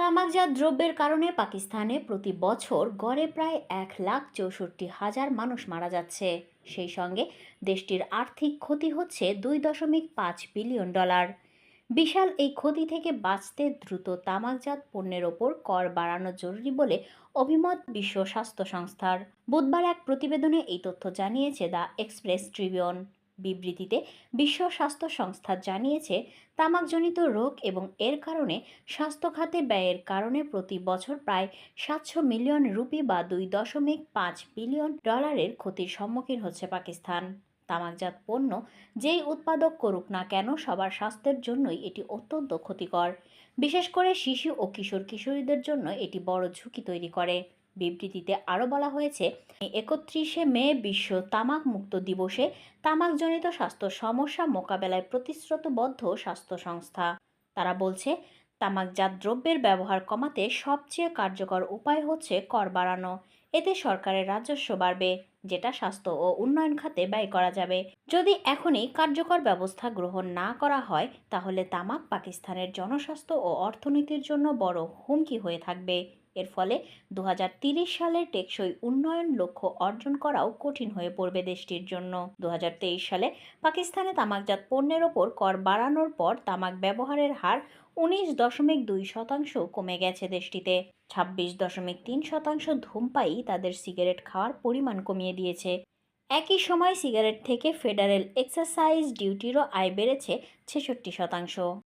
তামাকজাত দ্রব্যের কারণে পাকিস্তানে প্রতি বছর গড়ে প্রায় এক লাখ চৌষট্টি হাজার মানুষ মারা যাচ্ছে। সেই সঙ্গে দেশটির আর্থিক ক্ষতি হচ্ছে দুই দশমিক পাঁচ বিলিয়ন ডলার। বিশাল এই ক্ষতি থেকে বাঁচতে দ্রুত তামাকজাত পণ্যের ওপর কর বাড়ানো জরুরি বলে অভিমত বিশ্ব স্বাস্থ্য সংস্থার। বুধবার এক প্রতিবেদনে এই তথ্য জানিয়েছে দ্য এক্সপ্রেস ট্রিবিউন। বিবৃতিতে বিশ্ব স্বাস্থ্য সংস্থা জানিয়েছে, তামাকজনিত রোগ এবং এর কারণে স্বাস্থ্য খাতে ব্যয়ের কারণে প্রতি বছর প্রায় সাতশো মিলিয়ন রুপি বা দুই দশমিক পাঁচ বিলিয়ন ডলারের ক্ষতির সম্মুখীন হচ্ছে পাকিস্তান। তামাকজাত পণ্য যেই উৎপাদক করুক না কেন সবার স্বাস্থ্যের জন্যই এটি অত্যন্ত ক্ষতিকর। বিশেষ করে শিশু ও কিশোর কিশোরীদের জন্য এটি বড় ঝুঁকি তৈরি করে। বিবৃতিতে আরও বলা হয়েছে, একত্রিশে মে বিশ্ব তামাক মুক্ত দিবসে তামাকজনিত স্বাস্থ্য সমস্যা মোকাবেলায় প্রতিশ্রুতবদ্ধ স্বাস্থ্য সংস্থা। তারা বলছে, তামাকজাত দ্রব্যের ব্যবহার কমাতে সবচেয়ে কার্যকর উপায় হচ্ছে কর বাড়ানো। এতে সরকারের রাজস্ব বাড়বে, যেটা স্বাস্থ্য ও উন্নয়ন খাতে ব্যয় করা যাবে। যদি এখনই কার্যকর ব্যবস্থা গ্রহণ না করা হয়, তাহলে তামাক পাকিস্তানের জনস্বাস্থ্য ও অর্থনীতির জন্য বড় হুমকি হয়ে থাকবে। এর ফলে দু সালের টেকসই উন্নয়ন লক্ষ্য অর্জন করাও কঠিন হয়ে পড়বে দেশটির জন্য। দুহাজার তেইশ সালে পাকিস্তানে তামাকজাত পণ্যের ওপর কর বাড়ানোর পর তামাক ব্যবহারের হার উনিশ দশমিক দুই শতাংশ কমে গেছে দেশটিতে। ছাব্বিশ দশমিক তিন শতাংশ ধূমপায়ী তাদের সিগারেট খাওয়ার পরিমাণ কমিয়ে দিয়েছে। একই সময় সিগারেট থেকে ফেডারেল এক্সারসাইজ ডিউটিরও আয় বেড়েছে ছেষট্টি শতাংশ।